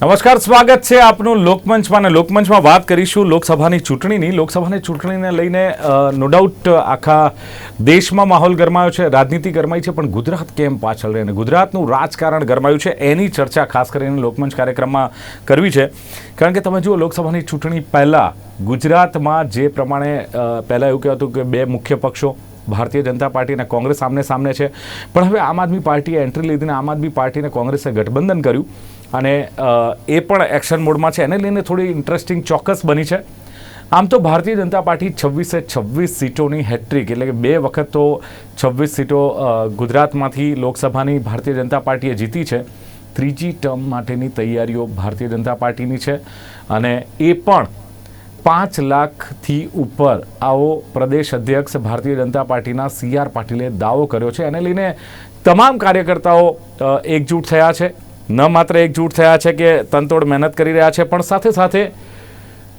નમસ્કાર, સ્વાગત છે આપનું લોકમંચમાં અને લોકમંચમાં વાત કરીશું લોકસભાની ચૂંટણીની. લોકસભાની ચૂંટણીને લઈને નો ડાઉટ આખા દેશમાં માહોલ ગરમાયો છે, રાજનીતિ ગરમાઈ છે, પણ ગુજરાત કેમ પાછળ રહે? અને ગુજરાતનું રાજકારણ ગરમાયું છે, એની ચર્ચા ખાસ કરીને લોકમંચ કાર્યક્રમમાં કરવી છે. કારણ કે તમે જુઓ, લોકસભાની ચૂંટણી પહેલાં ગુજરાતમાં જે પ્રમાણે પહેલાં એવું કહેવાતું કે બે મુખ્ય પક્ષો, ભારતીય જનતા પાર્ટી અને કોંગ્રેસ આમને સામને છે. પણ હવે આમ આદમી પાર્ટીએ એન્ટ્રી લીધીને આમ આદમી પાર્ટીને કોંગ્રેસે ગઠબંધન કર્યું. અને એ પણ એક્શન મોડમાં છે. એને લઈને થોડી ઇન્ટરેસ્ટિંગ ચોક્કસ બની છે. આમ તો ભારતીય જનતા પાર્ટી છવ્વીસે છવ્વીસ સીટોની હેટ્રિક એટલે કે બે વખત તો છવ્વીસ સીટો ગુજરાતમાંથી લોકસભાની ભારતીય જનતા પાર્ટીએ જીતી છે. ત્રીજી ટર્મ માટેની તૈયારીઓ ભારતીય જનતા પાર્ટીની છે. અને એ પણ પાંચ લાખથી ઉપર આવો પ્રદેશ અધ્યક્ષ ભારતીય જનતા પાર્ટીના સી આર પાટીલે દાવો કર્યો છે. એને લઈને તમામ કાર્યકર્તાઓ એકજૂટ થયા છે. ન માત્ર એકજૂટ થયા છે કે તનતોડ મહેનત કરી રહ્યા છે, પણ સાથે સાથે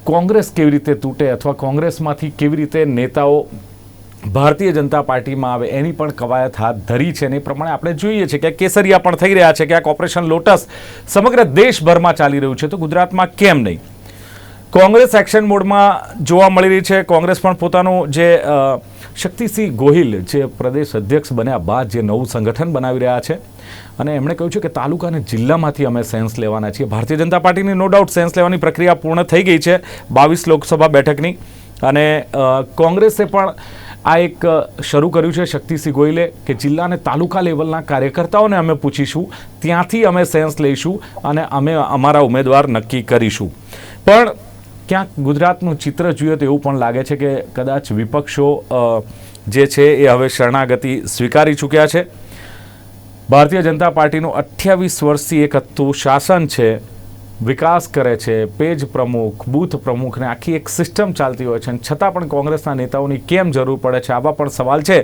કોંગ્રેસ કેવી રીતે તૂટે અથવા કોંગ્રેસમાંથી કેવી રીતે નેતાઓ ભારતીય જનતા પાર્ટીમાં આવે એની પણ કવાયત હાથ ધરી છે અને એ પ્રમાણે આપણે જોઈએ છીએ કે કેસરિયા પણ થઈ રહ્યા છે કે આ ઓપરેશન લોટસ સમગ્ર દેશભરમાં ચાલી રહ્યું છે. તો ગુજરાતમાં કેમ નહીં? કોંગ્રેસ એક્શન મોડમાં જોવા મળી રહી છે. કોંગ્રેસ પણ પોતાનું જે શક્તિસિંહ ગોહિલ જે પ્રદેશ અધ્યક્ષ બન્યા બાદ જે નવું સંગઠન બનાવી રહ્યા છે. અને એમણે કહ્યું છે કે તાલુકા અને જિલ્લામાંથી અમે સેન્સ લેવાના છીએ. ભારતીય જનતા પાર્ટીની નો ડાઉટ સેન્સ લેવાની પ્રક્રિયા પૂર્ણ થઈ ગઈ છે બાવીસ લોકસભા બેઠકની. અને કોંગ્રેસે પણ આ એક શરૂ કર્યું છે શક્તિસિંહ ગોહિલે કે જિલ્લા અને તાલુકા લેવલના કાર્યકર્તાઓને અમે પૂછીશું. ત્યાંથી અમે સેન્સ લઈશું અને અમે અમારા ઉમેદવાર નક્કી કરીશું. પણ ક્યાંક ગુજરાતનું ચિત્ર જોઈએ તો એવું પણ લાગે છે કે કદાચ વિપક્ષો જે છે એ હવે શરણાગતિ સ્વીકારી ચૂક્યા છે. ભારતીય જનતા પાર્ટીનું અઠ્યાવીસ વર્ષથી એક હતું શાસન છે, વિકાસ કરે છે, પેજ પ્રમુખ, બૂથ પ્રમુખને આખી એક સિસ્ટમ ચાલતી હોય છે. અને છતાં પણ કોંગ્રેસના નેતાઓની કેમ જરૂર પડે છે? આવા પણ સવાલ છે.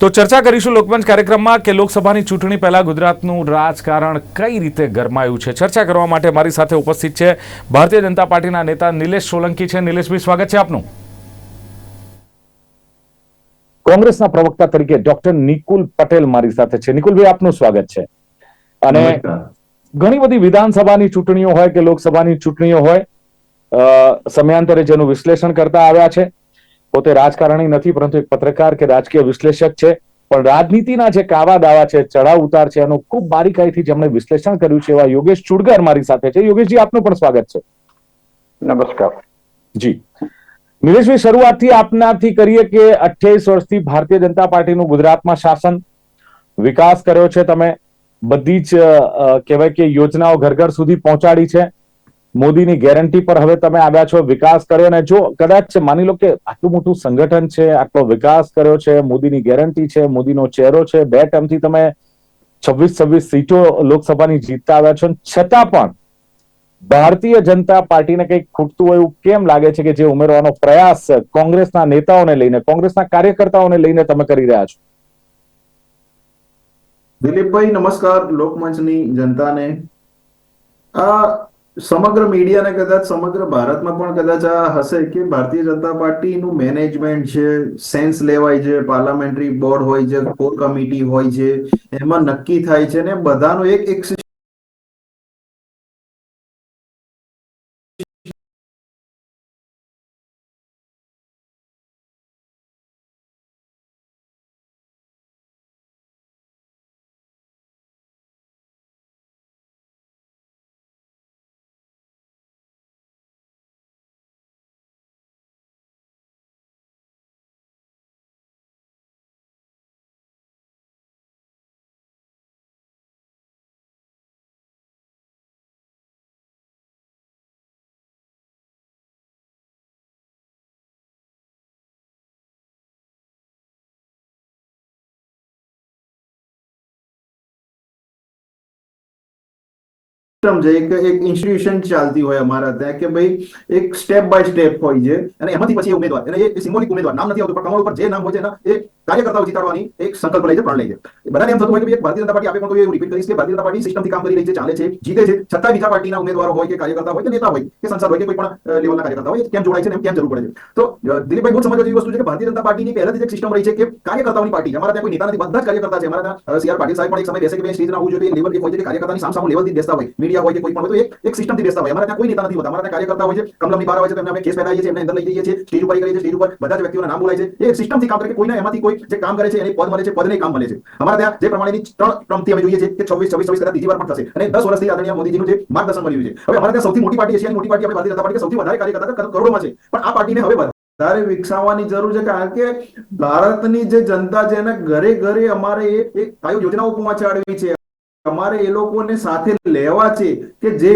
તો ચર્ચા કરીશું લોકમંચ કાર્યક્રમમાં કે લોકસભાની ચૂંટણી પહેલા ગુજરાતનું રાજકારણ કઈ રીતે ગરમાયું છે? ચર્ચા કરવા માટે મારી સાથે ઉપસ્થિત છે ભારતીય જનતા પાર્ટીના નેતા નિલેશ સોલંકી છે. નિલેશભાઈ સ્વાગત છે આપનું. કોંગ્રેસના પ્રવક્તા તરીકે ડોક્ટર નિકુલ પટેલ મારી સાથે છે. નિકુલભાઈ આપનું સ્વાગત છે. અને ઘણી બધી વિધાનસભાની ચૂંટણીઓ હોય કે લોકસભાની ચૂંટણીઓ હોય અ, સમયાંતરે જેનું વિશ્લેષણ કરતા આવ્યા છે. પોતે રાજકારણી નથી પરંતુ એક પત્રકાર કે રાજકીય વિશ્લેષક છે. પણ રાજનીતિના જે કાવા દાવા છે ચડાવ ઉતાર છે એનું ખૂબ બારીકાઈથી જેમણે વિશ્લેષણ કર્યું છે એવા યોગેશ ચુડગર મારી સાથે છે. યોગેશજી આપનું પણ સ્વાગત છે. નમસ્કાર. જી. નિલેશભાઈ શરૂઆતથી આપનાથી કરીએ કે અઠ્યાવીસ વર્ષથી ભારતીય જનતા પાર્ટીનું ગુજરાતમાં શાસન વિકાસ કર્યો છે. તમે બધી જ કહેવાય કે યોજનાઓ ઘર ઘર સુધી પહોંચાડી છે. મોદીની ગેરંટી પર હવે તમે આવ્યા છો, વિકાસ કર્યો અને જો કદાચ માની લો કે આટલું મોટું સંગઠન છે, આટલો વિકાસ કર્યો છે, મોદીની ગેરંટી છે, મોદીનો ચહેરો છે, બે ટર્મથી તમે છવ્વીસ છવ્વીસ સીટો લોકસભાની જીતતા આવ્યા છો. છતાં પણ ભારતીય જનતા પાર્ટીને કંઈક ખૂટતું હોય એવું કેમ લાગે છે કે જે ઉમેરવાનો પ્રયાસ કોંગ્રેસના નેતાઓને લઈને, કોંગ્રેસના કાર્યકર્તાઓને લઈને તમે કરી રહ્યા છો? દિલીપભાઈ, નમસ્કાર. લોકમંચની જનતાને, આ સમગ્ર મીડિયાને કદાચ, સમગ્ર ભારતમાં પણ કદાચ આ હશે કે ભારતીય જનતા પાર્ટીનું મેનેજમેન્ટ છે સેન્સ લેવાય છે પાર્લામેન્ટરી બોર્ડ હોય છે કોર કમિટી હોય છે, એમાં નક્કી થાય છે ને બધાનો એક એક છે, એક એક ઇન્સ્ટિટ્યુશન ચાલતી હોય અમારા ત્યાં કે ભાઈ એક સ્ટેપ બાય સ્ટેપ હોય છે. અને એમાંથી પછી ઉમેદવાર, અને એ સિમ્બોલિક ઉમેદવાર, નામ નથી આવતું, પણ કમળ ઉપર જે નામ હોય છે એ કાર્યકર્તાઓ જીતાડવાની એક સંકલ્પ લે છે પ્રણ લઈ છે બધાને એમ થતું હોય કે ભારતીય જનતા પાર્ટી આપણે પણ એવું રિપીટ કરીશ કે ભારતીય જનતા પાર્ટી સિસ્ટમથી કામ કરી રહી છે, ચાલે છે, જીતે છે. છતાં બીજા પાર્ટીના ઉમેદવારો હોય કે કાર્યકર્તા હોય કે નેતા હોય કે સંસદ હોય કે કોઈ પણ લેવલના કાર્યકર્તા હોય કેમ જોડાય છે કેમ જરૂર પડે છે? તો દિલીપભાઈ બહુ સમજવા જેવી વસ્તુ છે કે ભારતીય જનતા પાર્ટીની પહેલાથી એક સિસ્ટમ રહી છે કે કાર્યકર્તાઓની પાર્ટી અમારા ત્યાં કોઈ નેતા નથી, બધા જ કાર્યકર્તા છે. અમારા ત્યાં સીઆર પાટીલ સાહેબ પણ એક સમય બેસે કે ભાઈ સ્ટેજ ના હોવું જોઈએ લેવલ એક હોય છે કાર્યકર્તાની સામ સામે લેવલથી બેસતા હોય. મીડિયા હોય કે કોઈ પણ હોય તો એક સિસ્ટમથી બેસતા હોય. અમારા ત્યાં કોઈ નેતા નથી હોતા. અમારા ત્યાં કાર્યકર્તા હોય છે, કમલમની બહાર આવે છે તેમને અમે કેસ પહેરાવીએ છીએ, એમને અંદર લઈ જઈએ છીએ સ્ટેજ ઉપર કરીએ છીએ સ્ટેજ ઉપર બધા જ વ્યક્તિઓના નામ બોલાય છે. એ સિસ્ટમથી કામ કરે કે કોઈને એમાંથી કોઈ જે કામ કરે છે, એને પદ મળે છે, પદને કામ મળે છે. અમારા ત્યાં જે પ્રમાણેની ત્રણ ક્રમથી અમે જોઈએ છીએ કે છવ્વીસ છવ્વીસ છવ્વીસ કદાચ બીજી વાર પણ થશે. અને દસ વર્ષથી આદરણીય મોદીજીનું જે માર્ગદર્શન મળ્યું છે. હવે અમારા ત્યાં સૌથી મોટી પાર્ટી એશિયાની મોટી પાર્ટી આપણે ભારતીય જનતા પાર્ટી સૌથી વધારે કાર્યકર્તા કરોડોમાં છે. પણ આ પાર્ટીને હવે વધારે વિકસાવવાની જરૂર છે, કારણ કે ભારતની જે જનતા છે એને ઘરે ઘરે અમારે એ એક યોજનાઓ પહોંચાડવી છે. અમારે એ લોકોને સાથે લેવા છે કે જે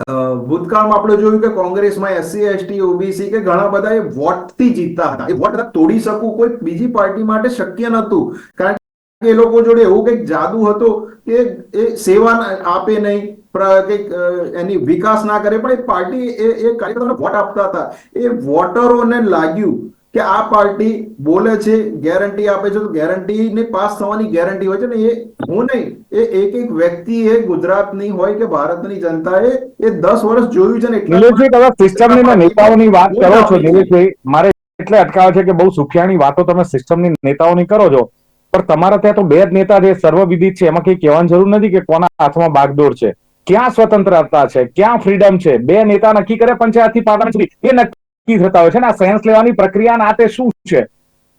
ભૂતકાળમાં આપણે જોયું કે કોંગ્રેસમાં એસસી, એસટી, ઓબીસી કે ઘણા બધા એ વોટથી જીતતા હતા. એ વોટ તોડી શકવું કોઈ બીજી પાર્ટી માટે શક્ય નહોતું. કારણ કે એ લોકો જોડે એવું કંઈક જાદુ હતો કે એ સેવા આપે નહીં કંઈક એની વિકાસ ના કરે. પણ એ પાર્ટી એ એ કાર્યકર્તાઓને વોટ આપતા હતા. એ વોટરોને લાગ્યું કે આ પાર્ટી બોલે છે ગેરંટી આપે છે તો ગેરંટી ને પાસ થવાની ગેરંટી હોય છે ને એ હું નહીં એ એક એક વ્યક્તિ એ ગુજરાતની હોય કે ભારતની જનતાએ એ દસ વર્ષ જોયું છે ને નિલેશભાઈ તમે સિસ્ટમની ને નેતાઓની વાત કરો છો નિલેશભાઈ મારે એટલે અટકાવે છે કે બહુ સુખિયાની વાતો તમે સિસ્ટમની નેતાઓની કરો છો. પણ તમારા ત્યાં તો બે જ નેતા જે સર્વવિદિત છે એમાં કઈ કહેવાની જરૂર નથી કે કોના હાથમાં બાગડોર છે. ક્યાં સ્વતંત્રતા છે ક્યાં ફ્રીડમ છે? બે નેતા નક્કી કરે પંચાયતથી સુધી. એ નક્કી થતા હોય છે ને આ સેન્સ લેવાની પ્રક્રિયા ના તે શું છે?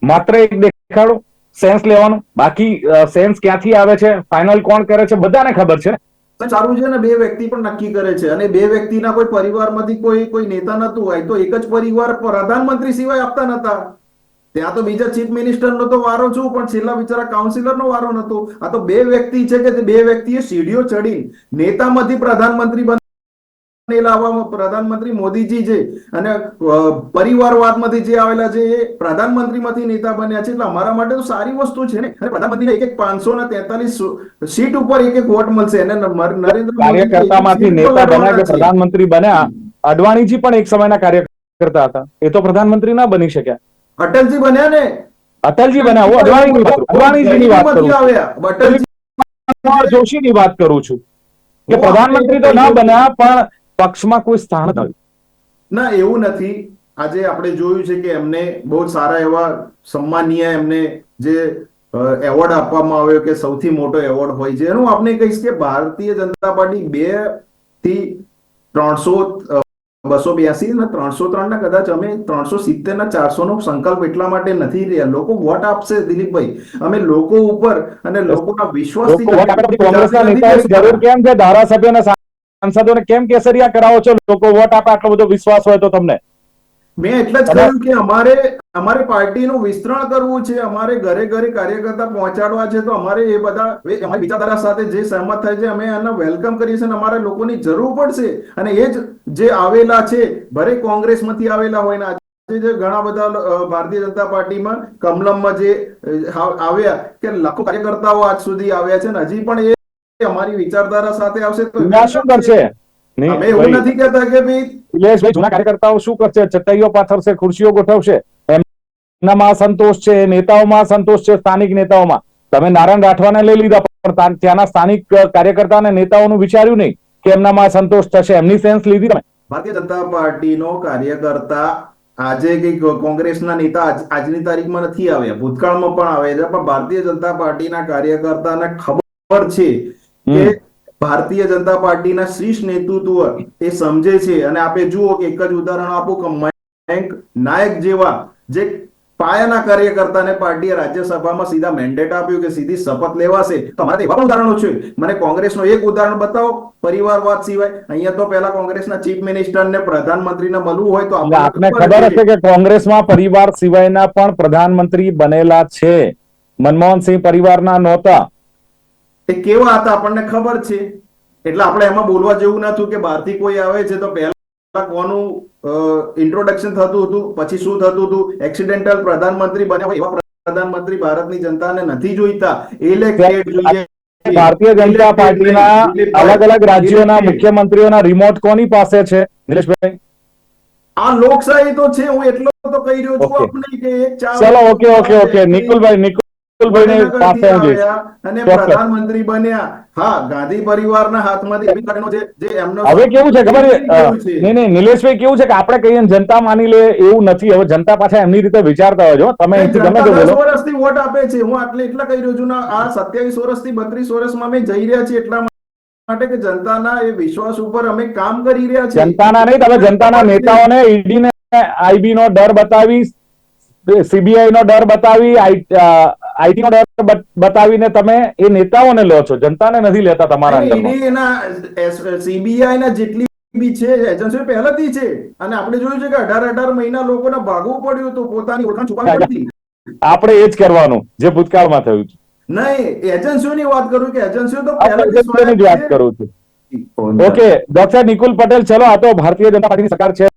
માત્ર એક દેખાડો, સેન્સ લેવાનું. બાકી સેન્સ ક્યાંથી આવે છે? ફાઇનલ કોણ કરે છે? બધાને ખબર છે ચાલુ છે ને, બે વ્યક્તિ પણ નક્કી કરે છે. અને બે વ્યક્તિના કોઈ પરિવારમાંથી કોઈ કોઈ નેતા નતું હોય, તો એક જ પરિવાર પ્રધાનમંત્રી સિવાય આપતા નતા ત્યાં તો બીજા ચીફ મિનિસ્ટરનો તો વારો છું, પણ છેલ્લા બિચારા કાઉન્સિલરનો વારો નતો આ તો બે વ્યક્તિ છે કે બે વ્યક્તિએ સીડીઓ ચડી નેતામાંથી પ્રધાનમંત્રી બનેલા લાવવામાં પ્રધાનમંત્રી મોદીજી છે અને પરિવારવાદમાંથી જે આવેલા છે એ પ્રધાનમંત્રીમાંથી નેતા બન્યા છે એટલે અમારા માટે તો સારી વસ્તુ છે ને. અને પ્રધાનમંત્રીને એક એક પાંચસો ને તેતાલીસ સીટ ઉપર એક એક વોટ મળશે. અને નરેન્દ્ર કાર્યકર્તામાંથી નેતા બન્યા કે પ્રધાનમંત્રી બન્યા અડવાણીજી પણ એક સમયના કાર્યકર્તા હતા. એ તો પ્રધાનમંત્રી ના બની શક્યા. અટલજી બન્યા ને? અટલજી બન્યા. હું અડવાણીની અડવાણીજીની વાત કરું છું. જોશીની વાત કરું છું. કે પ્રધાનમંત્રી તો ના બન્યા પણ પક્ષમાં કોઈ સ્થાન ના એવું નથી. આજે આપણે જોયું છે કે એમને બહુ સારા એવા સન્માનીય એમને જે એવોર્ડ આપવામાં આવ્યો કે સૌથી મોટો એવોર્ડ હોય છે. હું આપને કહીશ કે ભારતીય જનતા પાર્ટી બેથી ત્રણસો બસો બ્યાસી ને ત્રણસો ત્રણ ના કદાચ અમે ત્રણસો સિત્તેર ના ચારસો નો સંકલ્પ એટલા માટે નથી રહ્યા. લોકો વોટ આપશે દિલીપભાઈ. અમે લોકો ઉપર અને લોકોના વિશ્વાસથી સાંસદોને કેમ કેસરિયા કરાવો છો? લોકો વોટ આપે આટલો બધો વિશ્વાસ હોય તો તમને. મેં એટલે જ કહ્યું કે અમારે અમારે પાર્ટીનું વિસ્તરણ કરવું છે અમારે ઘરે ઘરે કાર્યકર્તા પહોંચાડવા છે તો અમારે એ બધા અમારી વિચારધારા સાથે જે સહમત થાય છે અમે એને વેલકમ કરીએ છીએ અને અમારે લોકોની જરૂર પડશે. અને એ જ જે આવેલા છે ભલે કોંગ્રેસમાંથી આવેલા હોય ને આજે જે ઘણા બધા ભારતીય જનતા પાર્ટીમાં કમલમમાં જે આવ્યા કે લાખો કાર્યકર્તાઓ આજ સુધી આવ્યા છે ને હજી પણ એ અમારી વિચારધારા સાથે આવશે તો શું કરશે? અમે એવું નથી કહેતા કે ભાઈ નિલેશભાઈ જૂના કાર્યકર્તાઓ શું કરશે? ચટાઈઓ પાથરશે ખુરશીઓ ગોઠવશે. એમનામાં સંતોષ છે નેતાઓમાં સંતોષ છે સ્થાનિક નેતાઓમાં. તમે નારાયણ રાઠવાને લઈ લીધા પણ ત્યાંના સ્થાનિક કાર્યકર્તા અને નેતાઓનું વિચાર્યું નહીં કે એમનામાં સંતોષ થશે. એમની સેન્સ લીધી તમે. ભારતીય જનતા પાર્ટીનો કાર્યકર્તા આજે કઈ કોંગ્રેસના નેતા આજ- આજની તારીખમાં નથી આવ્યા. ભૂતકાળમાં પણ આવે છે. પણ ભારતીય જનતા પાર્ટીના કાર્યકર્તાને ખબર છે કે ભારતીય જનતા પાર્ટીના શ્રેષ્ઠ નેતૃત્વ એ સમજે છે અને આપણે જુઓ કે એક જ ઉદાહરણ આપું કે મયંક નાયક જેવા જે પાયાના કાર્યકર્તાને પાર્ટીએ રાજ્યસભામાં સીધા મેન્ડેટ આપ્યું કે સીધી શપથ લેવાશે. તો અમારા એવા ઉદાહરણો છે. મને કોંગ્રેસનો એક ઉદાહરણ બતાવો પરિવારવાદ સિવાય. અહીંયા તો પહેલા કોંગ્રેસના ચીફ મિનિસ્ટર ને પ્રધાનમંત્રીને મળવું હોય તો આપને ખબર હશે કે કોંગ્રેસમાં પરિવાર સિવાયના પણ પ્રધાનમંત્રી બનેલા છે. મનમોહનસિંહ પરિવારના નહોતા. એ કેવા હતા આપણને ખબર છે? એટલે આપણે એમાં બોલવા જેવું નતું કે બહારથી કોઈ આવે છે તો પહેલા કોનું ઇન્ટ્રોડક્શન થતું હતું પછી શું થતું હતું? એક્સિડેન્ટલ પ્રધાનમંત્રી બન્યા હોય એવા પ્રધાનમંત્રી ભારતની જનતાને નથી જોઈતા. ઇલેક્ટેડ જોઈએ. ભારતીય જનતા પાર્ટીના અલગ અલગ રાજ્યોના મુખ્યમંત્રીઓના રિમોટ કોની પાસે છે? નિલેશભાઈ? આ લોકશાહી તો છે હું એટલો તો કહી રહ્યો છું. આપણે કે એક ચાલો ઓકે ઓકે ઓકે. નિકુલભાઈ નિકુલભાઈ પ્રધાનમંત્રી બન્યા. હા ગાંધી પરિવારના હાથમાંથી છે જે એમનો હવે કેવું છે ખબર? નહીં નિલેશભાઈ કેવું છે કે આપણે કહીએ જનતા માની લે એવું નથી. હવે જનતા પાછા એમની રીતે વિચારતા હોય તમે ગમે બોલો. વર્ષથી વોટ આપે છે. હું આટલે એટલા કહી રહ્યો છું ને આ સત્યાવીસ વર્ષથી બત્રીસ વર્ષમાં અમે જઈ રહ્યા છીએ એટલા માટે કે જનતાના એ વિશ્વાસ ઉપર અમે કામ કરી રહ્યા છીએ. જનતાના નહીં તમે જનતાના નેતાઓને ઈડી ને આઈબી નો ડર બતાવી સીબીઆઈ નો ડર બતાવી આઈટી નો ડર બતાવીને તમે એ નેતાઓને લો છો. જનતાને નથી લેતા તમારા અંદર એના સીબીઆઈ ના જેટલી બી છે એજન્સીઓ પહેલાથી છે. અને આપણે જોયું છે કે અઢાર અઢાર મહિના લોકોને ભાગવું પડ્યું હતું પોતાની ઓળખાણ છુપાવી પડતી. આપણે એ જ કરવાનું જે ભૂતકાળમાં થયું છે નહીં એજન્સીઓની વાત કરું કે એજન્સીઓ તો પહેલાથી જ વાત કરું છું. ઓકે ડોક્ટર નિકુલ પટેલ ચલો આ તો ભારતીય જનતા પાર્ટીની સરકાર છે.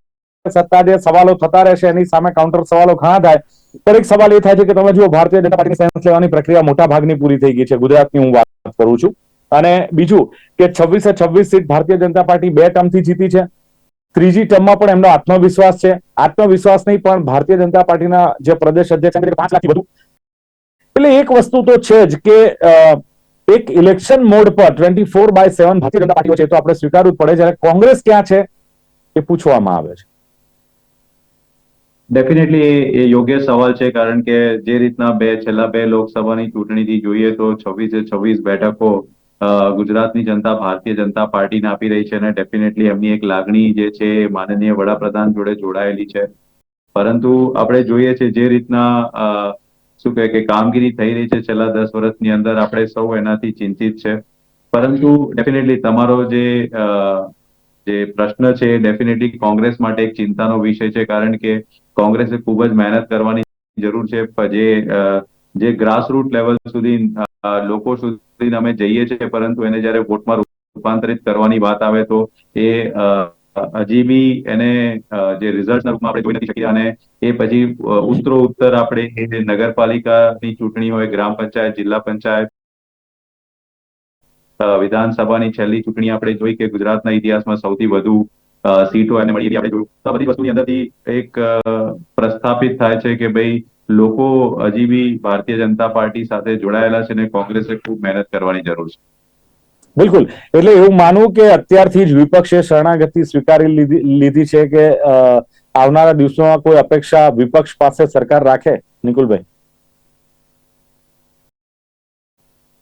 સત્તા જે સવાલો થતા રહેશે એની સામે કાઉન્ટર સવાલો ઘણા થાય. પણ એક સવાલ એ થાય છે કે તમે જુઓ ભારતીય જનતા પાર્ટીની સેન્સ લેવાની પ્રક્રિયા મોટા ભાગની પૂરી થઈ ગઈ છે. ગુજરાતની હું વાત કરું છું. અને બીજું કે છવ્વીસે છવ્વીસ સીટ ભારતીય જનતા પાર્ટી બે ટર્મથી જીતી છે. ત્રીજી ટર્મમાં પણ એમનો આત્મવિશ્વાસ છે. આત્મવિશ્વાસ નહીં પણ ભારતીય જનતા પાર્ટીના જે પ્રદેશ અધ્યક્ષ છે, પાંચ લાખથી વધુ. એટલે એક વસ્તુ તો છે જ કે એક ઇલેક્શન મોડ પર ટ્વેન્ટી ફોર બાય સેવન ભારતીય જનતા પાર્ટીઓ છે તો આપણે સ્વીકારવું પડે. જ્યારે કોંગ્રેસ ક્યાં છે એ પૂછવામાં આવે છે. ડેફિનેટલી એ યોગ્ય સવાલ છે, કારણ કે જે રીતના બે, છેલ્લા બે લોકસભાની ચૂંટણીથી જોઈએ તો છવ્વીસે છવ્વીસ બેઠકો ગુજરાતની જનતા, ભારતીય જનતા પાર્ટીને આપી રહી છે અને ડેફિનેટલી એમની એક લાગણી જે છે એ માનનીય વડાપ્રધાન જોડે જોડાયેલી છે. પરંતુ આપણે જોઈએ છે જે રીતના શું કહે કે કામગીરી થઈ રહી છે છેલ્લા દસ વર્ષની અંદર, આપણે સૌ એનાથી ચિંતિત છે. પરંતુ ડેફિનેટલી તમારો જે જે પ્રશ્ન છે ડેફિનેટલી કોંગ્રેસ માટે એક ચિંતાનો વિષય છે, કારણ કે કોંગ્રેસે ખૂબ જ મહેનત કરવાની જરૂર છે. જે જે ગ્રાસરૂટ લેવલ સુધી લોકો સુધી અમે જઈએ છીએ, પરંતુ એને જ્યારે વોટમાં રૂપાંતરિત કરવાની વાત આવે તો એ હજી બી એને જે રિઝલ્ટના આપણે જોઈ નથી શકીએ અને એ પછી ઉત્તરો ઉત્તર આપણે નગરપાલિકાની ચૂંટણી હોય, ગ્રામ પંચાયત, જિલ્લા પંચાયત વિધાનસભાની છેલ્લી ચૂંટણી આપણે જોઈ કે ગુજરાતના ઇતિહાસમાં સૌથી વધુ સીટો એને મળી આપણે જોયું. તો બધી વસ્તુની અંદરથી એક પ્રસ્થાપિત થાય છે કે ભાઈ લોકો હજી બી ભારતીય જનતા પાર્ટી સાથે જોડાયેલા છે અને કોંગ્રેસે ખૂબ મહેનત કરવાની જરૂર છે. બિલકુલ. એટલે એવું માનવું કે અત્યારથી જ વિપક્ષે શરણાગતિ સ્વીકારી લીધી છે કે આવનારા દિવસોમાં કોઈ અપેક્ષા વિપક્ષ પાસે સરકાર રાખે, નિકુલભાઈ?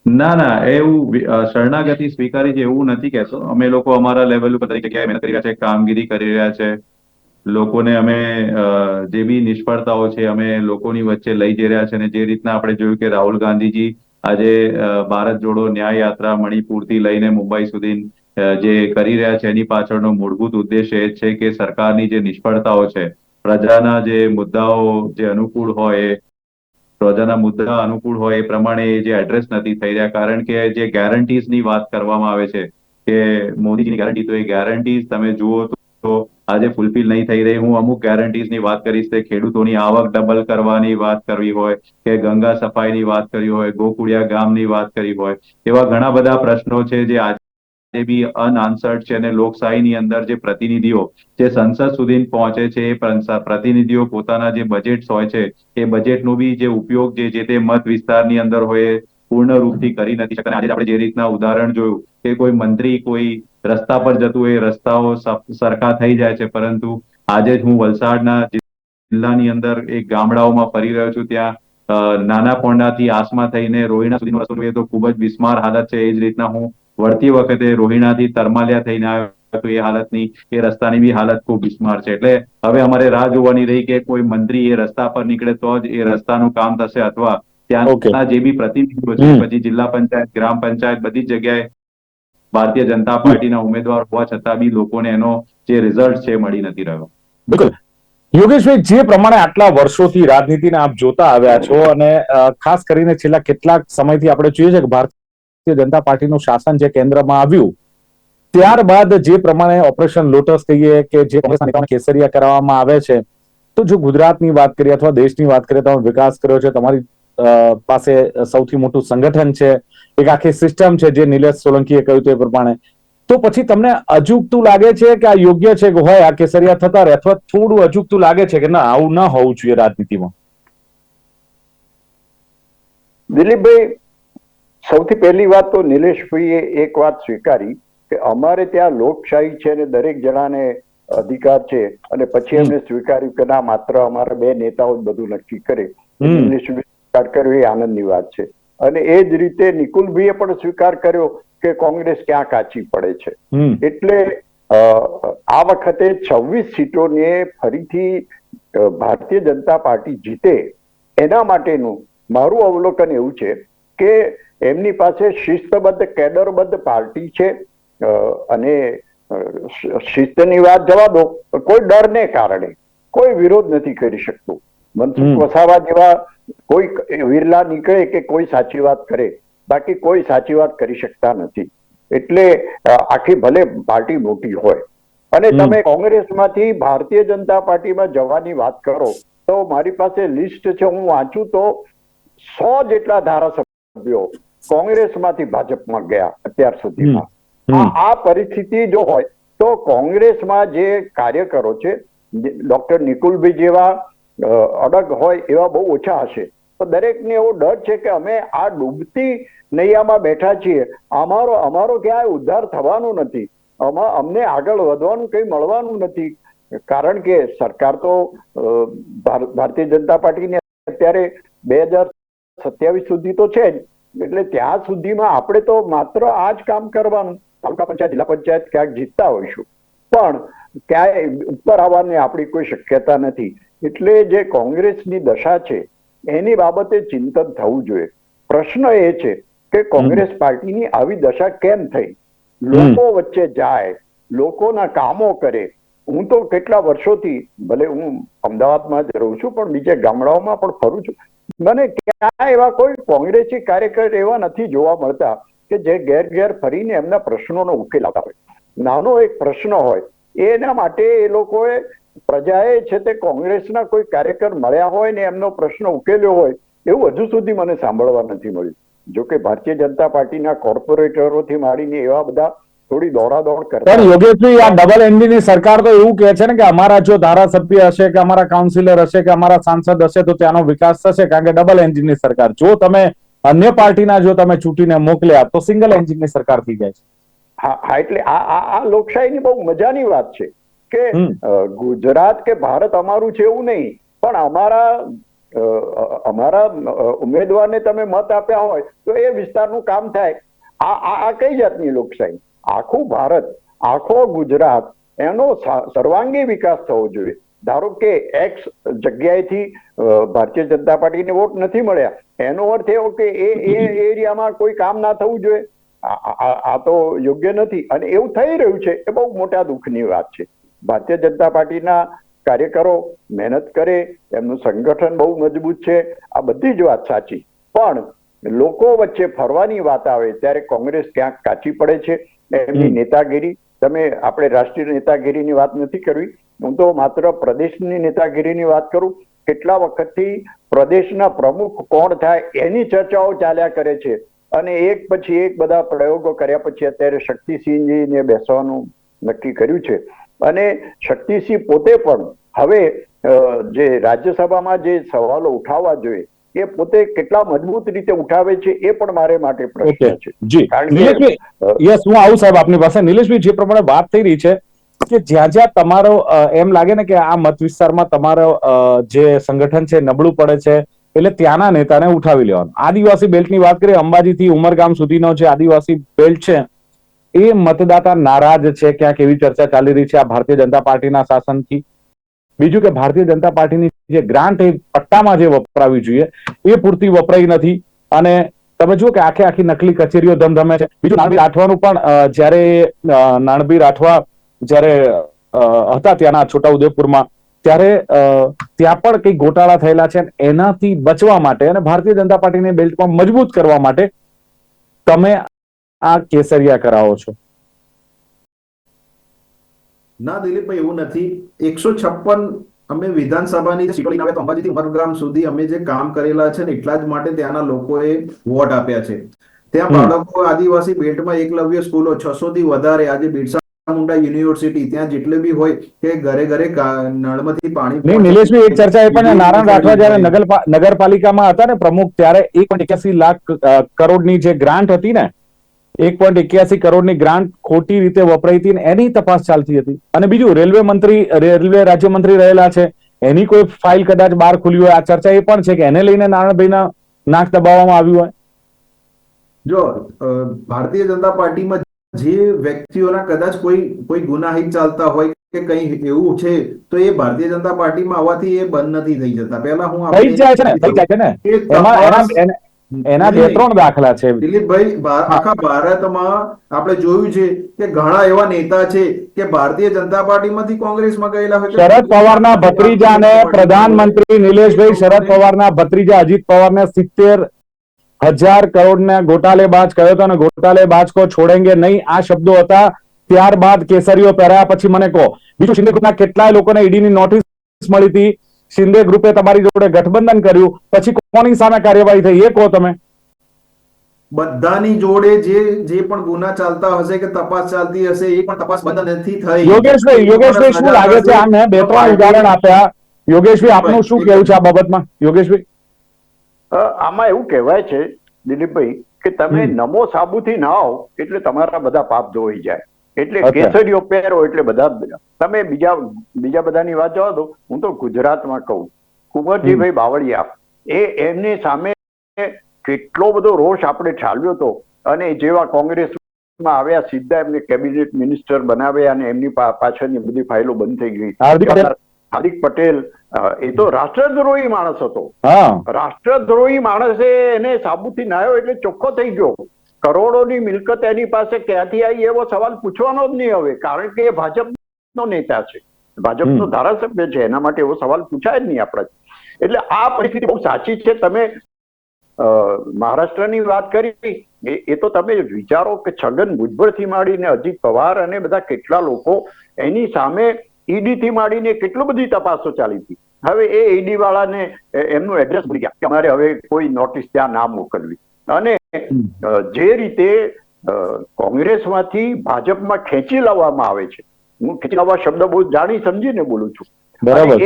ના ના, એવું શરણાગતિ સ્વીકારી છે એવું નથી કહેતો. અમે લોકો અમારા લેવલ ઉપર દરેક જગ્યાએ મહેનત કરી રહ્યા છે, કામગીરી કરી રહ્યા છે. લોકોને અમે જે બી નિષ્ફળતાઓ છે, અમે લોકોની વચ્ચે લઈ જઈ રહ્યા છે અને જે રીતના આપણે જોયું કે રાહુલ ગાંધીજી આજે ભારત જોડો ન્યાય યાત્રા મણિપુરથી લઈને મુંબઈ સુધી જે કરી રહ્યા છે, એની પાછળનો મૂળભૂત ઉદ્દેશ એ છે કે સરકારની જે નિષ્ફળતાઓ છે, પ્રજાના જે મુદ્દાઓ જે અનુકૂળ હોય પ્રજાના મુદ્દા અનુકૂળ હોય એ પ્રમાણે જે એડ્રેસ નથી થઈ રહ્યા, કારણ કે જે guarantees ની વાત કરવામાં આવે છે કે મોદીજીની ગેરંટી તો એ ગેરંટીઝ તમે જુઓ તો- આજે ફૂલફિલ નહીં થઈ રહી. હું અમુક ગેરંટીઝની વાત કરીશ, તે ખેડૂતોની આવક ડબલ કરવાની વાત કરવી હોય, કે ગંગા સફાઈની વાત કરવી હોય, ગોકુળિયા ગામની વાત કરી હોય, એવા ઘણા બધા પ્રશ્નો છે જે આજે બી અનઆન્સર્ડ છે અને લોકશાહીની અંદર જે પ્રતિનિધિઓ, જે સંસદ સુધી પહોંચે છે, એ પ્રતિનિધિઓ પોતાના જે બજેટ્સ હોય છે, એ બજેટનો બી જે ઉપયોગ જે જે તે મત વિસ્તારની અંદર હોય પૂર્ણ રૂપથી કરી નથી શકતા. આજે આપણે જે રીતના ઉદાહરણ જોયું કે કોઈ મંત્રી કોઈ રસ્તા પર જતું એ રસ્તાઓ સરખા થઈ જાય છે, પરંતુ આજે જ હું વલસાડના જિલ્લાની અંદર એક ગામડાઓમાં ફરી રહ્યો છું, ત્યાં નાના પોંડાથી આસમા થઈને રોહિણા સુધીનો તો ખૂબ જ બિસ્માર હાલત છે. એ જ રીતના હું વળતી વખતે રોહિણાથી તરમાલિયા થઈને આવ્યો તો એ હાલતની એ રસ્તાની બી હાલત ખૂબ બિસ્માર છે. એટલે હવે અમારે રાહ જોવાની રહી કે કોઈ મંત્રી એ રસ્તા પર નીકળે તો જ એ રસ્તાનું કામ થશે અથવા. ત્યાંના જે બી પ્રતિનિધિઓ છે પછી જિલ્લા પંચાયત ગ્રામ પંચાયત બધી જગ્યાએ ભારતીય જનતા પાર્ટીના ઉમેદવાર હોવા છતાં બી લોકોને એનો જે રિઝલ્ટ છે મળી નથી રહ્યો. બિલકુલ. યોગેશભાઈ જે પ્રમાણે આટલા વર્ષોથી રાજનીતિને આપ જોતા આવ્યા છો અને ખાસ કરીને છેલ્લા કેટલાક સમયથી આપણે જોઈએ છે કે ભારતીય જનતા પાર્ટીનું શાસન જે કેન્દ્રમાં આવ્યું, ત્યારબાદ જે પ્રમાણે ઓપરેશન લોટસ કહીએ કે જે કેસરિયા કરાવવામાં આવે છે, તો જો ગુજરાતની વાત કરીએ અથવા દેશની વાત કરીએ, તમે વિકાસ કર્યો છે, તમારી પાસે સૌથી મોટું સંગઠન છે, એક આખી સિસ્ટમ છે જે નિલેશ સોલંકીએ કહ્યું તે પ્રમાણે, તો પછી તમને અજુગતું લાગે છે કે આ યોગ્ય છે કે હોય, આ કેસરિયા થતા રહે, અથવા થોડું અજુગતું લાગે છે કે ના, આવું ના હોવું જોઈએ રાજનીતિમાં? દિલીપભાઈ સૌથી પહેલી વાત તો નિલેશભાઈએ એક વાત સ્વીકારી કે અમારે ત્યાં લોકશાહી છે અને દરેક જણાને અધિકાર છે અને પછી એમને સ્વીકાર્યું કે ના માત્ર અમારા બે નેતાઓ જ બધું નક્કી કરે. નિલેશભાઈ સ્વીકાર કર્યો એ આનંદની વાત છે. અને એ જ રીતે નિકુલભાઈએ પણ સ્વીકાર કર્યો કે કોંગ્રેસ ક્યાં કાચી પડે છે. એટલે આ વખતે છવ્વીસ સીટોને ફરીથી ભારતીય જનતા પાર્ટી જીતે. એના માટેનું મારું અવલોકન એવું છે કે એમની પાસે શિસ્તબદ્ધ કેડરબદ્ધ પાર્ટી છે. અને શિસ્તની વાત જવા દો કોઈ ડરને કારણે કોઈ વિરોધ નથી કરી શકતું. મનસુખ વસાવા જેવા કોઈ વિરલા નીકળે કે કોઈ સાચી વાત કરે બાકી કોઈ સાચી વાત કરી શકતા નથી. એટલે આખી ભલે પાર્ટી મોટી હોય અને તમે કોંગ્રેસમાંથી ભારતીય જનતા પાર્ટીમાં જવાની વાત કરો તો મારી પાસે લિસ્ટ છે હું વાંચું તો સો જેટલા ધારાસભ્યો કોંગ્રેસમાંથી ભાજપમાં ગયા અત્યાર સુધીમાં. આ પરિસ્થિતિ જો હોય તો કોંગ્રેસમાં જે કાર્યકરો છે ડોક્ટર નિકુલભાઈ જેવા અડગ હોય એવા બહુ ઓછા હશે. તો દરેકને એવો ડર છે કે અમે આ ડૂબતી નૈયામાં બેઠા છીએ. અમારો અમારો ક્યાંય ઉદ્ધાર થવાનો નથી. અમા અમને આગળ વધવાનું કંઈ મળવાનું નથી. કારણ કે સરકાર તો ભારતીય જનતા પાર્ટીની અત્યારે બે હજાર સત્યાવીસ સુધી તો છે જ. એટલે ત્યાં સુધીમાં આપણે તો માત્ર આ જ કામ કરવાનું. તાલુકા પંચાયત જિલ્લા પંચાયત ક્યાંક જીતતા હોઈશું. પણ ક્યાંય ઉપર આવવાની આપણી કોઈ શક્યતા નથી. એટલે જે કોંગ્રેસની દશા છે એની બાબતે ચિંતન થવું જોઈએ. પ્રશ્ન એ છે કે કોંગ્રેસ પાર્ટીની આવી દશા કેમ થઈ? લોકો વચ્ચે જાય લોકોના કામો કરે. હું તો કેટલા વર્ષોથી ભલે હું અમદાવાદમાં જ રહું છું પણ બીજે ગામડાઓમાં પણ ફરું છું. મને ક્યાં એવા કોઈ કોંગ્રેસી કાર્યકર એવા નથી જોવા મળતા કે જે ઘેર ઘેર ફરીને એમના પ્રશ્નોનો ઉકેલ આવતા હોય. નાનો એક પ્રશ્ન હોય, એના માટે એ લોકોએ પ્રજાએ છે તે કોંગ્રેસના કોઈ કાર્યકર મળ્યા હોય ને એમનો પ્રશ્ન ઉકેલ્યો હોય, એવું હજુ સુધી મને સાંભળવા નથી મળ્યું. જો કે ભારતીય જનતા પાર્ટીના કોર્પોરેટરોથી માંડીને એવા બધા થોડી દોડાદોડ કરતા. પણ યોગેશભાઈ આ ડબલ એન્જિનની સરકાર તો એવું કહે છે ને કે અમારા જો ધારાસભ્ય હશે કે અમારા કાઉન્સિલર હશે કે અમારા સાંસદ હશે તો ત્યાંનો વિકાસ થશે કારણ કે ડબલ એન્જિનની સરકાર. જો તમે અન્ય પાર્ટીના જો તમે ચૂંટીને મોકલ્યા તો સિંગલ એન્જિનની સરકાર થઈ જાય છે. હા એટલે આ આ લોકશાહીની બહુ મજાની વાત છે કે ગુજરાત કે ભારત અમારું છે એવું નહીં પણ અમારા અમારા ઉમેદવારને તમે મત આપ્યા હોય તો એ વિસ્તારનું કામ થાય. આ આ કઈ જાતની લોકશાહી? આખું ભારત, આખો ગુજરાત એનો સર્વાંગી વિકાસ થવો જોઈએ. ધારો કે એક્સ જગ્યાએથી ભારતીય જનતા પાર્ટીને વોટ નથી મળ્યા. એનો અર્થ એવો કે એ એ એરિયામાં કોઈ કામ ના થવું જોઈએ. આ- તો યોગ્ય નથી. અને એવું થઈ રહ્યું છે એ બહુ મોટા દુઃખની વાત છે. ભારતીય જનતા પાર્ટીના કાર્યકરો મહેનત કરે, એમનું સંગઠન બહુ મજબૂત છે. આ બધી જ વાત સાચી. પણ લોકો વચ્ચે ફરવાની વાત આવે ત્યારે કોંગ્રેસ ક્યાંક કાચી પડે છે. એમની નેતાગીરી તમે આપણે રાષ્ટ્રીય નેતાગીરીની વાત નથી કરવી હું તો માત્ર પ્રદેશની નેતાગીરીની વાત કરું કેટલા વખતથી પ્રદેશના પ્રમુખ કોણ થાય એની ચર્ચાઓ ચાલ્યા કરે છે. અને એક પછી એક બધા પ્રયોગો કર્યા પછી અત્યારે શક્તિસિંહજીને બેસવાનું નક્કી કર્યું છે. અને શક્તિસિંહ પોતે પણ હવે જે રાજ્યસભામાં જે સવાલો ઉઠાવવા જોઈએ એ પોતે કેટલા મજબૂત રીતે ઉઠાવે છે એ પણ મારે માટે પ્રશ્ન છે. જી. નિલેશભાઈ યસ હું આવું સાહેબ આપની પાસે. નિલેશભાઈ જે પ્રમાણે વાત થઈ રહી છે કે જ્યાં જ્યાં તમારો એમ લાગે ને કે આ મત વિસ્તારમાં તમારો જે સંગઠન છે નબળું પડે છે એટલે ત્યાંના નેતાને ઉઠાવી લેવાનું. આદિવાસી બેલ્ટની વાત કરીએ અંબાજીથી ઉમરગામ સુધીનો જે આદિવાસી બેલ્ટ છે એ મતદાતા નારાજ છે. ક્યાંક એવી ચર્ચા ચાલી રહી છે આ ભારતીય જનતા પાર્ટીના શાસનથી. બીજું કે ભારતીય જનતા પાર્ટીની જે ગ્રાન્ટ એ પટ્ટામાં જે વપરાવી જોઈએ, એ પૂરતી વપરાઈ નથી. અને તમે જુઓ કે આખે આખી નકલી કચેરીઓ ધમધમે છે. બીજું નાણબી રાઠવાનું પણ જ્યારે નાણબી રાઠવા જ્યારે હતા ત્યાંના છોટાઉદેપુરમાં, ત્યારે ત્યાં પણ કઈ ગોટાળા થયેલા છે એનાથી બચવા માટે અને ભારતીય જનતા પાર્ટીને બેલ્ટમાં મજબૂત કરવા માટે તમે આ કેસરિયા કરાવો છો. ના દિલીપભાઈ, એવું નથી. એકસો છપ્પન અમે વિધાનસભાની લઈને આવ્યા તો અંબાજીથી ઉમરગ્રામ સુધી અમે જે કામ કરેલા છે ને એટલા જ માટે ત્યાંના લોકોએ વોટ આપ્યા છે. ત્યાં બાળકો આદિવાસી બેટમાં એકલવ્ય સ્કૂલો છસો થી વધારે આજે બિરસા મુંડા યુનિવર્સિટી ત્યાં જેટલે બી હોય કે ઘરે ઘરે નળમાંથી પાણી નહીં નિલેશભાઈ એક ચર્ચા એ પણ નારાયણ રાઠવા જયારે નગરપા- નગરપાલિકામાં હતા ને પ્રમુખ ત્યારે એક એક્યાસી લાખ કરોડની જે ગ્રાન્ટ હતી ને એક પોઈન્ટ એક્યાસી કરોડની ગ્રાન્ટ ખોટી રીતે વપરાઈ હતી એની તપાસ ચાલતી હતી. અને બીજું રેલવે મંત્રી રેલવે રાજ્યમંત્રી રહેલા છે. એની કોઈ ફાઇલ કદાચ બહાર ખુલી હોય. આ ચર્ચા એ પણ છે કે એને લઈને નારાયણભાઈના નાક દબાવવામાં આવ્યું હોય. જો ભારતીય જનતા પાર્ટીમાં જે વ્યક્તિઓના કદાચ કોઈ કોઈ ગુનાહિત ચાલતા હોય કે કઈ એવું છે તો એ ભારતીય જનતા પાર્ટીમાં આવવાથી એ બંધ નથી થઈ જતા. પહેલા હું થઈ જાય છે ને થઈ જાય છે ને. એમાં એના બે ત્રણ દાખલા છે. દિલીપભાઈ આખા ભારતમાં આપણે જોયું છે કે ઘણા એવા નેતા છે કે ભારતીય જનતા પાર્ટીમાંથી કોંગ્રેસમાં ગયેલા હોય શરદ પવારના ભત્રીજાને પ્રધાનમંત્રી નિલેશભાઈ શરદ પવારના ભત્રીજા અજીત પવારને સિત્તેર હજાર કરોડના ગોટાલેબાજ કહ્યો હતો અને ગોટાલેબાજ કો છોડેંગે નહીં. આ શબ્દો હતા. ત્યારબાદ કેસરીઓ પહેરાયા. પછી મને કહો બીજું શિંદે કેટલાય લોકોને ઈડીની નોટિસ મળી હતી? શિંદે ગ્રુપે તમારી જોડે ગઠબંધન કર્યું પછી કોની સામે કાર્યવાહી થઈ એ કહો તમે. બધાની જોડે જે જે પણ ગુના ચાલતા હશે કે તપાસ ચાલતી હશે એ પણ તપાસ બંધ નથી થઈ. યોગેશભાઈ યોગેશભાઈ શું લાગે છે? આ મેં બે ત્રણ ઉદાહરણ આપ્યા. યોગેશભાઈ આપનું શું કેવું છે આ બાબતમાં? યોગેશભાઈ. આમાં એવું કહેવાય છે દિલીપભાઈ કે તમે. નમો સાબુથી નાહો એટલે તમારા બધા પાપ ધોઈ જાય. એટલે. કેસરીઓ પહેરો એટલે બધા તમે બીજા બીજા બધાની વાત જવા દો હું તો ગુજરાતમાં કહું કુંવરજીભાઈ બાવળિયા એ એમની સામે કેટલો બધો રોષ આપણે ઠાલવ્યો હતો. અને જેવા કોંગ્રેસમાં આવ્યા સીધા એમને કેબિનેટ મિનિસ્ટર બનાવ્યા અને એમની પાછળની બધી ફાઇલો બંધ થઈ ગઈ. હાર્દિક પટેલ. એ તો રાષ્ટ્રદ્રોહી માણસ હતો. રાષ્ટ્રદ્રોહી માણસે એને સાબુથી નાયો એટલે ચોખ્ખો થઈ ગયો. કરોડોની મિલકત એની પાસે ક્યાંથી આવી એવો સવાલ પૂછવાનો જ નહીં હવે કારણ કે એ ભાજપનો નેતા છે. ભાજપનો ધારાસભ્ય છે એના માટે એવો સવાલ પૂછાય જ નહીં આપણાથી એટલે આ પરિસ્થિતિ બહુ સાચી છે. તમે મહારાષ્ટ્રની વાત કરી એ- તો તમે વિચારો કે છગન ભુજબળથી માંડીને અજીત પવાર અને બધા કેટલા લોકો એની સામે ઈડી થી માંડીને કેટલી બધી તપાસો ચાલી હતી. હવે એ ઈડી વાળાને એમનું એડ્રેસ ભૂલી ગયા કે અમારે હવે કોઈ નોટિસ ત્યાં ના મોકલવી. અને જે રીતે કોંગ્રેસમાંથી ભાજપમાં ખેંચી લાવવામાં આવે છે. હું ખેંચી લાવવા શબ્દ બહુ જાણી સમજીને બોલું છું.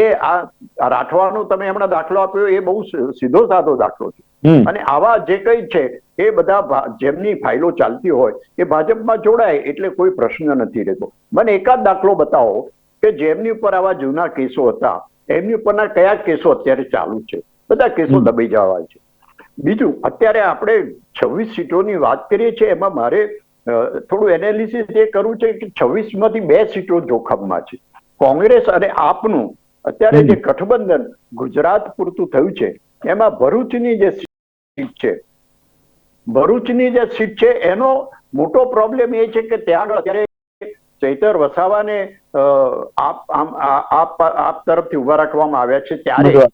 એ આ રાઠવાનો તમે હમણાં દાખલો આપ્યો એ બહુ સીધો સાધો દાખલો છે. અને આવા જે કઈ છે એ બધા જેમની ફાઇલો ચાલતી હોય એ ભાજપમાં જોડાય એટલે કોઈ પ્રશ્ન નથી રહેતો. મને એકાદ દાખલો બતાવો કે જેમની ઉપર આવા જૂના કેસો હતા એમની ઉપરના કયા કેસો અત્યારે ચાલુ છે? બધા કેસો દબાઈ જવા છે. બીજું અત્યારે આપણે છવ્વીસ સીટોની વાત કરીએ છીએ એમાં મારે થોડું એનાલિસિસ એ કરવું છે કે છવ્વીસમાંથી બે સીટો જોખમમાં છે. કોંગ્રેસ અને આપનું અત્યારે જે ગઠબંધન ગુજરાત પૂરતું થયું છે એમાં ભરૂચની જે સીટ છે ભરૂચની જે સીટ છે એનો મોટો પ્રોબ્લેમ એ છે કે ત્યાં અત્યારે ચૈતર વસાવાને આપ તરફથી ઊભા રાખવામાં આવ્યા છે ત્યારે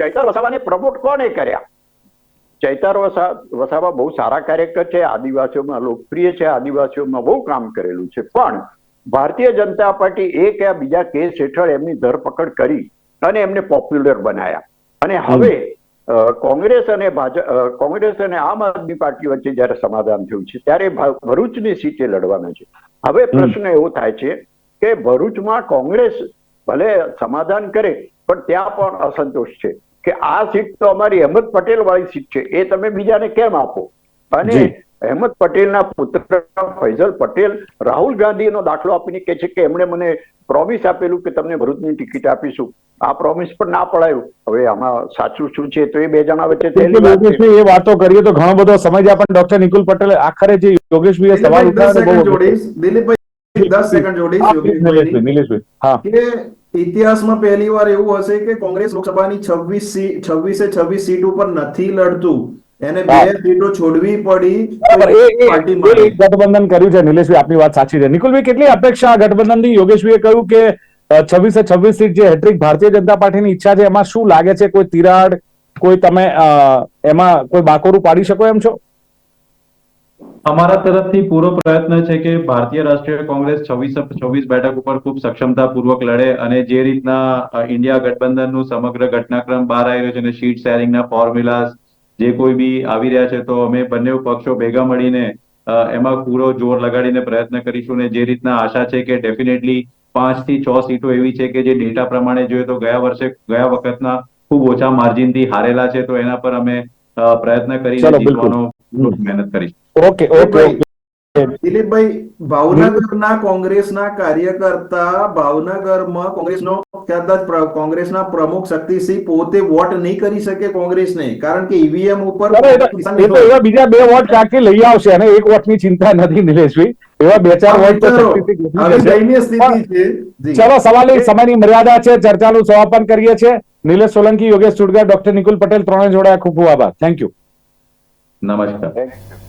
ચૈતર વસાવાને પ્રમોટ કોને કર્યા? ચૈતર વસા વસાવા બહુ સારા કાર્યકર છે આદિવાસીઓમાં લોકપ્રિય છે આદિવાસીઓમાં બહુ કામ કરેલું છે. પણ ભારતીય જનતા પાર્ટી એક યા બીજા કેસ હેઠળ એમની ધરપકડ કરી અને એમને પોપ્યુલર બનાયા. અને હવે કોંગ્રેસ અને ભાજપ કોંગ્રેસ અને આમ આદમી પાર્ટી વચ્ચે જ્યારે સમાધાન થયું છે ત્યારે ભરૂચની સીટે લડવાના છે. હવે પ્રશ્ન એવો થાય છે કે ભરૂચમાં કોંગ્રેસ ભલે સમાધાન કરે પણ ત્યાં પણ અસંતોષ છે. કે આ સીટ તો અમારી અહેમદ પટેલ વાળી સીટ છે એ તમે બીજાને કેમ આપો? અને અહેમદ પટેલના પુત્ર ફૈઝલ પટેલ રાહુલ ગાંધીનો દાખલો આપીને કહે છે કે એમણે મને પ્રોમિસ આપેલું કે તમને ભરૂચની ટિકિટ આપીશું. આ પ્રોમિસ પણ ના પડાયું. હવે આમાં સાચું શું છે તો એ બે જણા વચ્ચે. યોગેશભાઈ એ વાતો કરીએ તો ઘણો બધો સમય જાય પણ ડોક્ટર નિકુલ પટેલ આખરે જે યોગેશભાઈ સવાલ ઉઠાવ્યો દિલીપભાઈ દસ સેકન્ડ જોડીશ હા, નિલેશભાઈ. હા. કે ઇતિહાસમાં પહેલી વાર એવું હશે કે કોંગ્રેસ લોકસભાની છવ્વીસ સીટ છવ્વીસે છવ્વીસ સીટ ઉપર નથી લડતું. એને બે સીટો છોડવી પડી. ગઠબંધન કર્યું છે નિલેશભાઈ આપની વાત સાચી છે. નિકુલભાઈ કેટલી અપેક્ષા ગઠબંધનની? યોગેશભાઈએ કહ્યું કે છવ્વીસે છવ્વીસ સીટ જે હેટ્રિક ભારતીય જનતા પાર્ટીની ઈચ્છા છે એમાં શું લાગે છે? કોઈ તિરાડ કોઈ તમે એમાં કોઈ બાકોરું પાડી શકો એમ છો? અમારા તરફથી પૂરો પ્રયત્ન છે કે ભારતીય રાષ્ટ્રીય કોંગ્રેસ છવ્વીસ છવ્વીસ બેઠક ઉપર ખૂબ સક્ષમતાપૂર્વક લડે અને જે રીતના ઇન્ડિયા ગઠબંધનનું સમગ્ર ઘટનાક્રમ બહાર આવ્યો છે અને સીટ શેરિંગના ફોર્મ્યુલાસ જે કોઈ બી આવી રહ્યા છે તો અમે બંને પક્ષો ભેગા મળીને એમાં પૂરો જોર લગાડીને પ્રયત્ન કરીશું ને જે રીતના આશા છે કે ડેફિનેટલી પાંચથી છ સીટો એવી છે કે જે ડેટા પ્રમાણે જોઈએ તો ગયા વર્ષે ગયા વખતના ખૂબ ઓછા માર્જિનથી હારેલા છે તો એના પર અમે પ્રયત્ન કરીને જીતવાનો મહેનત કરીશું. ઓકે ઓકે દિલીપભાઈ ભાવનગરના કોંગ્રેસના કાર્યકર્તા ભાવનગરમાં કોંગ્રેસનો કદાચ કોંગ્રેસના પ્રમુખ શક્તિસિંહ પોતે વોટ નહીં કરી શકે કોંગ્રેસને કારણ કે ઈવીએમ ઉપર એ એ એવા બીજા બે વોટ કાકી લઈ આવશે અને એક વોટની ચિંતા નથી નિલેશભાઈ. એવા બે ચાર વોટ. ચલો સવાલની સમયની મર્યાદા છે ચર્ચાનું સમાપન કરીએ છીએ. નિલેશ સોલંકી યોગેશ ચુડગર ડોક્ટર નિકુલ પટેલ ત્રણે જોડાયા. ખૂબ ખૂબ આભાર. થેન્ક યુ નમસ્કાર.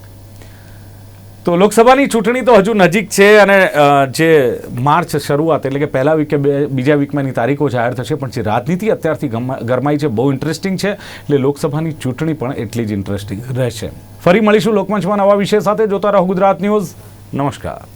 તો લોકસભાની ચૂંટણી તો હજુ નજીક છે અને જે માર્ચ શરૂઆત એટલે કે પહેલા વીકે બીજા વીકમાં એની તારીખો જાહેર થશે, પણ જે રાજનીતિ અત્યારથી ગરમાઈ છે, બહુ ઇન્ટરેસ્ટિંગ છે, એટલે લોકસભાની ચૂંટણી પણ એટલી જ ઇન્ટરેસ્ટિંગ રહેશે. ફરી મળીશું લોકમંચમાં નવા વિષય સાથે, જોતા રહો ગુજરાત ન્યૂઝ. નમસ્કાર.